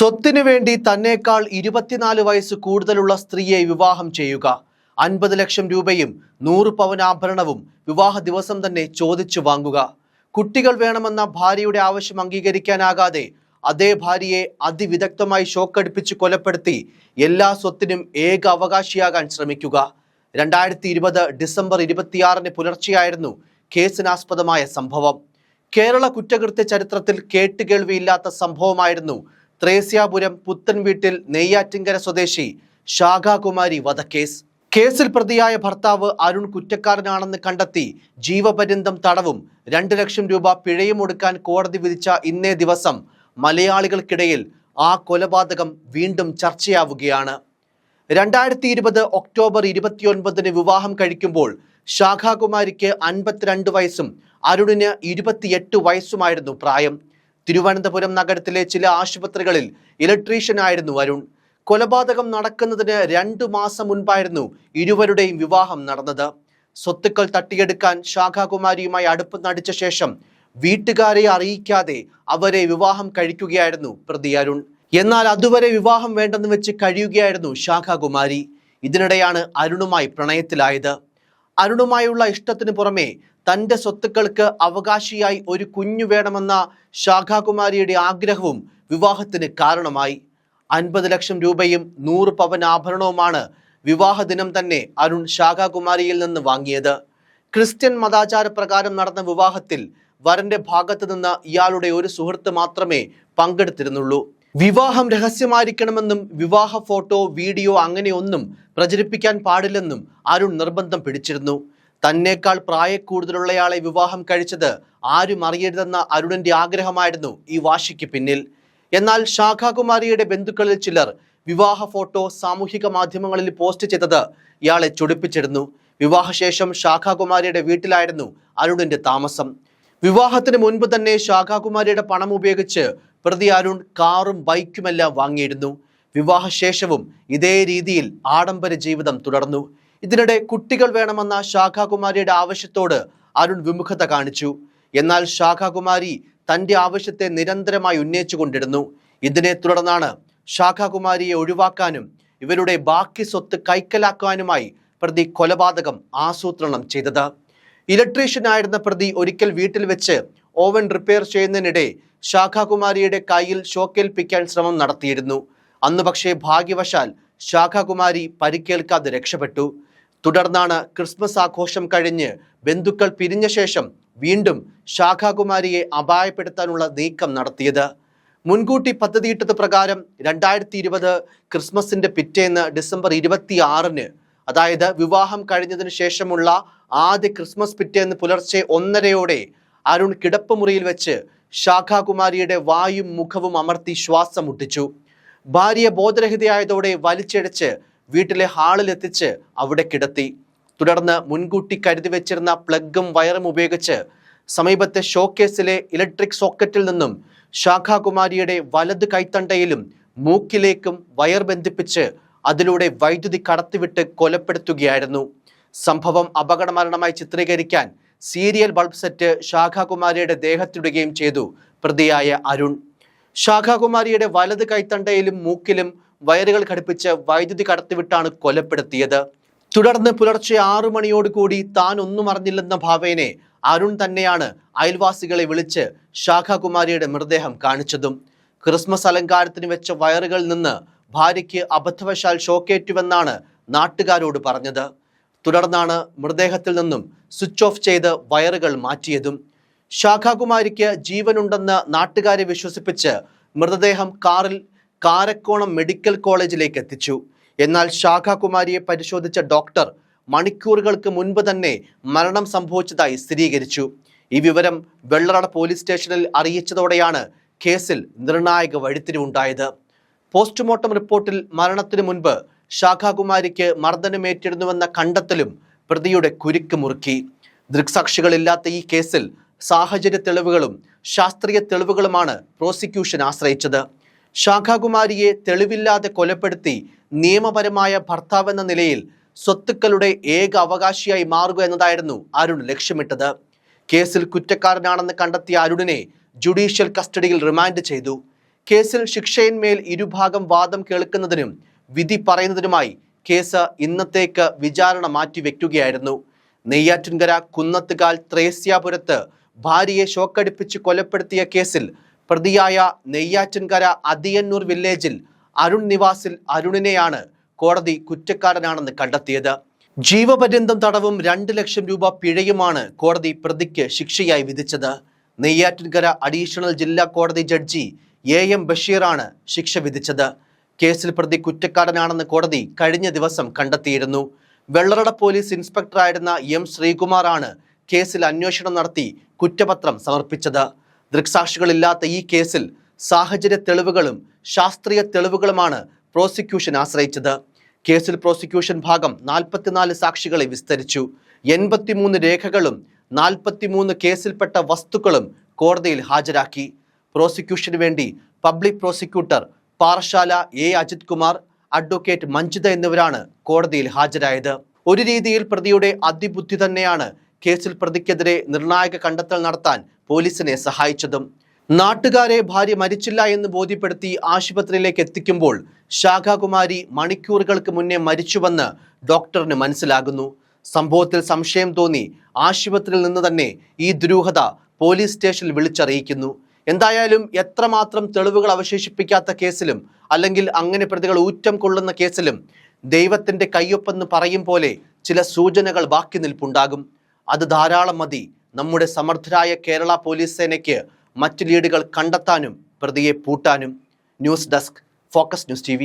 സ്വത്തിനു വേണ്ടി തന്നേക്കാൾ ഇരുപത്തിനാല് വയസ്സ് കൂടുതലുള്ള സ്ത്രീയെ വിവാഹം ചെയ്യുക. അൻപത് ലക്ഷം രൂപയും നൂറ് പവനാഭരണവും വിവാഹ ദിവസം തന്നെ ചോദിച്ചു വാങ്ങുക. കുട്ടികൾ വേണമെന്ന ഭാര്യയുടെ ആവശ്യം അംഗീകരിക്കാനാകാതെ അതേ ഭാര്യയെ അതിവിദഗ്ധമായി ഷോക്കടിപ്പിച്ച് കൊലപ്പെടുത്തി എല്ലാ സ്വത്തിനും ഏക അവകാശിയാകാൻ ശ്രമിക്കുക. രണ്ടായിരത്തി ഇരുപത് ഡിസംബർ ഇരുപത്തിയാറിന് പുലർച്ചെയായിരുന്നു കേസിനാസ്പദമായ സംഭവം. കേരള കുറ്റകൃത്യ ചരിത്രത്തിൽ കേട്ടുകേൾവിയില്ലാത്ത സംഭവമായിരുന്നു ത്രേസ്യാപുരം പുത്തൻ വീട്ടിൽ നെയ്യാറ്റിങ്കര സ്വദേശി ശാഖാകുമാരി വധക്കേസ്. കേസിൽ പ്രതിയായ ഭർത്താവ് അരുൺ കുറ്റക്കാരനാണെന്ന് കണ്ടെത്തി ജീവപര്യന്തം തടവും രണ്ട് ലക്ഷം രൂപ പിഴയും ഒടുക്കാൻ കോടതി വിധിച്ച ഇന്നേ ദിവസം മലയാളികൾക്കിടയിൽ ആ കൊലപാതകം വീണ്ടും ചർച്ചയാവുകയാണ്. രണ്ടായിരത്തി ഇരുപത് ഒക്ടോബർ ഇരുപത്തിയൊൻപതിന് വിവാഹം കഴിക്കുമ്പോൾ ശാഖാകുമാരിക്ക് അൻപത്തിരണ്ട് വയസ്സും അരുണിന് ഇരുപത്തിയെട്ട് വയസ്സുമായിരുന്നു പ്രായം. തിരുവനന്തപുരം നഗരത്തിലെ ചില ആശുപത്രികളിൽ ഇലക്ട്രീഷ്യനായിരുന്നു അരുൺ കൊലപാതകം നടക്കുന്നതിന് രണ്ടു മാസം മുൻപായിരുന്നു ഇരുവരുടെയും വിവാഹം നടന്നത്. സ്വത്തുക്കൾ തട്ടിയെടുക്കാൻ ശാഖാകുമാരിയുമായി അടുപ്പ് നടിച്ച ശേഷം വീട്ടുകാരെ അറിയിക്കാതെ അവരെ വിവാഹം കഴിക്കുകയായിരുന്നു പ്രതി അരുൺ. എന്നാൽ അതുവരെ വിവാഹം വേണ്ടെന്ന് വെച്ച് കഴിയുകയായിരുന്നു ശാഖാകുമാരി. ഇതിനിടെയാണ് അരുണുമായി പ്രണയത്തിലായത്. അരുണുമായുള്ള ഇഷ്ടത്തിന് പുറമെ തന്റെ സ്വത്തുക്കൾക്ക് അവകാശിയായി ഒരു കുഞ്ഞു വേണമെന്ന ശാഖാകുമാരിയുടെ ആഗ്രഹവും വിവാഹത്തിന് കാരണമായി. അൻപത് ലക്ഷം രൂപയും നൂറ് പവൻ ആഭരണവുമാണ് വിവാഹ ദിനം തന്നെ അരുൺ ശാഖാകുമാരിയിൽ നിന്ന് വാങ്ങിയത്. ക്രിസ്ത്യൻ മതാചാര പ്രകാരം നടന്ന വിവാഹത്തിൽ വരന്റെ ഭാഗത്ത് നിന്ന് ഇയാളുടെ ഒരു സുഹൃത്ത് മാത്രമേ പങ്കെടുത്തിരുന്നുള്ളൂ. വിവാഹം രഹസ്യമായിരിക്കണമെന്നും വിവാഹ ഫോട്ടോ വീഡിയോ അങ്ങനെയൊന്നും പ്രചരിപ്പിക്കാൻ പാടില്ലെന്നും അരുൺ നിർബന്ധം പിടിച്ചിരുന്നു. തന്നേക്കാൾ പ്രായക്കൂടുതലുള്ളയാളെ വിവാഹം കഴിച്ചത് ആരും അറിയരുതെന്ന അരുണിന്റെ ആഗ്രഹമായിരുന്നു ഈ വാശിക്ക് പിന്നിൽ. എന്നാൽ ശാഖാകുമാരിയുടെ ബന്ധുക്കളിൽ ചിലർ വിവാഹ ഫോട്ടോ സാമൂഹിക മാധ്യമങ്ങളിൽ പോസ്റ്റ് ചെയ്തത് ഇയാളെ ചൊടിപ്പിച്ചിരുന്നു. വിവാഹശേഷം ശാഖാകുമാരിയുടെ വീട്ടിലായിരുന്നു അരുണിന്റെ താമസം. വിവാഹത്തിന് മുൻപ് തന്നെ ശാഖാകുമാരിയുടെ പണം ഉപയോഗിച്ച് പ്രതി അരുൺ കാറും ബൈക്കുമെല്ലാം വാങ്ങിയിരുന്നു. വിവാഹശേഷവും ഇതേ രീതിയിൽ ആഡംബര ജീവിതം തുടർന്നു. ഇതിനിടെ കുട്ടികൾ വേണമെന്ന ശാഖാകുമാരിയുടെ ആവശ്യത്തോട് അരുൺ വിമുഖത കാണിച്ചു. എന്നാൽ ശാഖാകുമാരി തന്റെ ആവശ്യത്തെ നിരന്തരമായി ഉന്നയിച്ചുകൊണ്ടിരുന്നു. ഇതിനെ തുടർന്നാണ് ശാഖാകുമാരിയെ ഒഴിവാക്കാനും ഇവരുടെ ബാക്കി സ്വത്ത് കൈക്കലാക്കാനുമായി പ്രതി കൊലപാതകം ആസൂത്രണം ചെയ്തത്. ഇലക്ട്രീഷ്യനായിരുന്ന പ്രതി ഒരിക്കൽ വീട്ടിൽ വെച്ച് ഓവൻ റിപ്പയർ ചെയ്യുന്നതിനിടെ ശാഖാകുമാരിയുടെ കയ്യിൽ ഷോക്കേൽപ്പിക്കാൻ ശ്രമം നടത്തിയിരുന്നു. അന്ന് പക്ഷേ ഭാഗ്യവശാൽ ശാഖാകുമാരി പരിക്കേൽക്കാതെ രക്ഷപ്പെട്ടു. തുടർന്നാണ് ക്രിസ്മസ് ആഘോഷം കഴിഞ്ഞ് ബന്ധുക്കൾ പിരിഞ്ഞ ശേഷം വീണ്ടും ശാഖാകുമാരിയെ അപായപ്പെടുത്താനുള്ള നീക്കം നടത്തിയത്. മുൻകൂട്ടി പദ്ധതിയിട്ടത് പ്രകാരം രണ്ടായിരത്തി ഇരുപത് ക്രിസ്മസിന്റെ പിറ്റേന്ന് ഡിസംബർ ഇരുപത്തി ആറിന് അതായത് വിവാഹം കഴിഞ്ഞതിന് ശേഷമുള്ള ആദ്യ ക്രിസ്മസ് പിറ്റേന്ന് പുലർച്ചെ ഒന്നരയോടെ അരുൺ കിടപ്പുമുറിയിൽ വെച്ച് ശാഖാകുമാരിയുടെ വായും മുഖവും അമർത്തി ശ്വാസം മുട്ടിച്ചു ഭാര്യ ബോധരഹിതയായതോടെ വലിച്ചിഴച്ച് വീട്ടിലെ ഹാളിലെത്തിച്ച് അവിടെ കിടത്തി. തുടർന്ന് മുൻകൂട്ടി കരുതി വെച്ചിരുന്ന പ്ലഗും വയറും ഉപയോഗിച്ച് സമീപത്തെ ഷോക്കേസിലെ ഇലക്ട്രിക് സോക്കറ്റിൽ നിന്നും ശാഖാകുമാരിയുടെ വലത് കൈത്തണ്ടയിലും മൂക്കിലേക്കും വയർ ബന്ധിപ്പിച്ച് അതിലൂടെ വൈദ്യുതി കടത്തിവിട്ട് കൊലപ്പെടുത്തുകയായിരുന്നു. സംഭവം അപകടമരണമായി ചിത്രീകരിക്കാൻ സീരിയൽ ബൾബ് സെറ്റ് ശാഖാകുമാരിയുടെ ദേഹത്തിടുകയും ചെയ്തു പ്രതിയായ അരുൺ. ശാഖാകുമാരിയുടെ വലത് കൈത്തണ്ടയിലും മൂക്കിലും വയറുകൾ ഘടിപ്പിച്ച് വൈദ്യുതി കടത്തിവിട്ടാണ് കൊലപ്പെടുത്തിയത്. തുടർന്ന് പുലർച്ചെ ആറു മണിയോടുകൂടി താൻ ഒന്നും അറിഞ്ഞില്ലെന്ന ഭാവേനെ അരുൺ തന്നെയാണ് അയൽവാസികളെ വിളിച്ച് ശാഖാകുമാരിയുടെ മൃതദേഹം കാണിച്ചതും. ക്രിസ്മസ് അലങ്കാരത്തിന് വെച്ച വയറുകളിൽ നിന്ന് ഭാര്യയ്ക്ക് അബദ്ധവശാൽ ഷോക്കേറ്റുവെന്നാണ് നാട്ടുകാരോട് പറഞ്ഞത്. തുടർന്നാണ് മൃതദേഹത്തിൽ നിന്നും സ്വിച്ച് ഓഫ് ചെയ്ത് വയറുകൾ മാറ്റിയതും. ശാഖാകുമാരിക്ക് ജീവനുണ്ടെന്ന് നാട്ടുകാരെ വിശ്വസിപ്പിച്ച് മൃതദേഹം കാറിൽ കാരക്കോണം മെഡിക്കൽ കോളേജിലേക്ക് എത്തിച്ചു. എന്നാൽ ശാഖാകുമാരിയെ പരിശോധിച്ച ഡോക്ടർ മണിക്കൂറുകൾക്ക് മുൻപ് തന്നെ മരണം സംഭവിച്ചതായി സ്ഥിരീകരിച്ചു. ഈ വിവരം വെള്ളറട പോലീസ് സ്റ്റേഷനിൽ അറിയിച്ചതോടെയാണ് കേസിൽ നിർണായക വഴിത്തിരിവുണ്ടായത് പോസ്റ്റ്മോർട്ടം റിപ്പോർട്ടിൽ മരണത്തിനു മുൻപ് ശാഖാകുമാരിക്ക് മർദ്ദനമേറ്റിരുന്നുവെന്ന കണ്ടെത്തലും പ്രതിയുടെ കുരുക്ക് മുറുക്കി. ദൃക്സാക്ഷികളില്ലാത്ത ഈ കേസിൽ സാഹചര്യ തെളിവുകളും ശാസ്ത്രീയ തെളിവുകളുമാണ് പ്രോസിക്യൂഷൻ ആശ്രയിച്ചത്. ശാഖാകുമാരിയെ തെളിവില്ലാതെ കൊലപ്പെടുത്തി നിയമപരമായ ഭർത്താവെന്ന നിലയിൽ സ്വത്തുക്കളുടെ ഏക അവകാശിയായി മാറുക എന്നതായിരുന്നു അരുൺ ലക്ഷ്യമിട്ടത്. കേസിൽ കുറ്റക്കാരനാണെന്ന് കണ്ടെത്തിയ അരുണിനെ ജുഡീഷ്യൽ കസ്റ്റഡിയിൽ റിമാൻഡ് ചെയ്തു. കേസിൽ ശിക്ഷയിന്മേൽ ഇരുഭാഗം വാദം കേൾക്കുന്നതിനും വിധി പറയുന്നതിനുമായി കേസ് ഇന്നത്തേക്ക് വിചാരണ മാറ്റിവെക്കുകയായിരുന്നു നെയ്യാറ്റിൻകര കുന്നത്തുകാൽ ത്രേസ്യാപുരത്ത് ഭാര്യയെ ഷോക്കടിപ്പിച്ച് കൊലപ്പെടുത്തിയ കേസിൽ പ്രതിയായ നെയ്യാറ്റിൻകര അതിയന്നൂർ വില്ലേജിൽ അരുൺ നിവാസിൽ അരുണിനെയാണ് കോടതി കുറ്റക്കാരനാണെന്ന് കണ്ടെത്തിയത്. ജീവപര്യന്തം തടവും രണ്ട് ലക്ഷം രൂപ പിഴയുമാണ് കോടതി പ്രതിക്ക് ശിക്ഷയായി വിധിച്ചത്. നെയ്യാറ്റിൻകര അഡീഷണൽ ജില്ലാ കോടതി ജഡ്ജി എ എം ബഷീറാണ് ശിക്ഷ വിധിച്ചത്. കേസിൽ പ്രതി കുറ്റക്കാരനാണെന്ന് കോടതി കഴിഞ്ഞ ദിവസം കണ്ടെത്തിയിരുന്നു. വെള്ളറട പോലീസ് ഇൻസ്പെക്ടറായിരുന്ന എം ശ്രീകുമാറാണ് കേസിൽ അന്വേഷണം നടത്തി കുറ്റപത്രം സമർപ്പിച്ചത്. ദൃക്സാക്ഷികളില്ലാത്ത ഈ കേസിൽ സാഹചര്യ തെളിവുകളും ശാസ്ത്രീയ തെളിവുകളുമാണ് പ്രോസിക്യൂഷൻ ആശ്രയിച്ചത്. കേസിൽ പ്രോസിക്യൂഷൻ ഭാഗം നാൽപ്പത്തിനാല് സാക്ഷികളെ വിസ്തരിച്ചു. എൺപത്തിമൂന്ന് രേഖകളും നാൽപ്പത്തിമൂന്ന് കേസിൽപ്പെട്ട വസ്തുക്കളും കോടതിയിൽ ഹാജരാക്കി. പ്രോസിക്യൂഷന് വേണ്ടി public prosecutor Parassala A Ajith Kumar advocate Manjitha എന്നിവരാണ് കോടതിയിൽ ഹാജരായത്. ഒരു രീതിയിൽ പ്രതിയുടെ അതിബുദ്ധി തന്നെയാണ് കേസിൽ പ്രതിക്കെതിരെ നിർണായക കണ്ടെത്തൽ നടത്താൻ പോലീസിനെ സഹായിച്ചതും. നാട്ടുകാരെ ഭാര്യ മരിച്ചില്ല എന്ന് ബോധ്യപ്പെടുത്തി ആശുപത്രിയിലേക്ക് എത്തിക്കുമ്പോൾ ശാഖാകുമാരി മണിക്കൂറുകൾക്ക് മുന്നേ മരിച്ചുവെന്ന് ഡോക്ടറിന് മനസ്സിലാകുന്നു. സംഭവത്തിൽ സംശയം തോന്നി ആശുപത്രിയിൽ നിന്ന് തന്നെ ഈ ദുരൂഹത പോലീസ് സ്റ്റേഷനിൽ വിളിച്ചറിയിക്കുന്നു. എന്തായാലും എത്രമാത്രം തെളിവുകൾ അവശേഷിപ്പിക്കാത്ത കേസിലും അല്ലെങ്കിൽ അങ്ങനെ പ്രതികൾ ഊറ്റം കൊള്ളുന്ന കേസിലും ദൈവത്തിന്റെ കയ്യൊപ്പെന്ന് പറയും പോലെ ചില സൂചനകൾ ബാക്കി നിൽപ്പുണ്ടാകും. അത് ധാരാളം മതി. നമ്മുടെ സമർത്ഥരായ കേരള പോലീസ് സേനയ്ക്ക് മറ്റ് ലീഡുകൾ കണ്ടെത്താനും പ്രതിയെ പൂട്ടാനും news desk focus news T